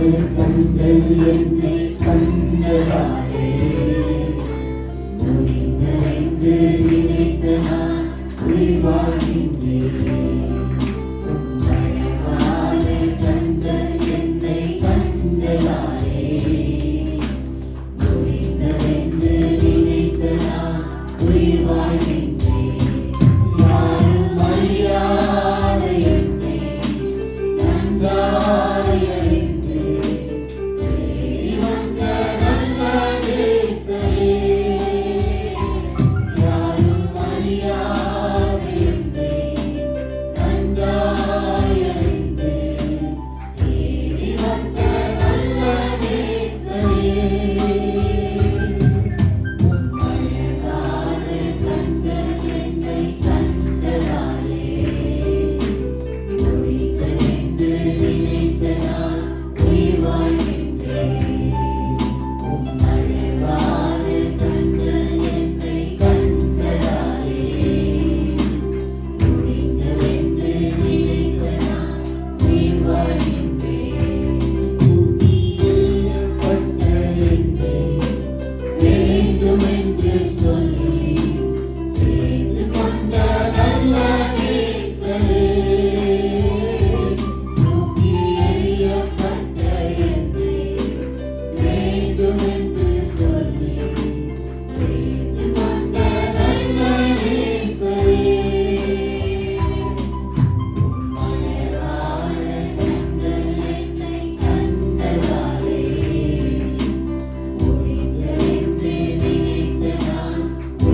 തന്നൽ തന്നൽ എന്നെ തന്നതാകേ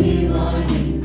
morning.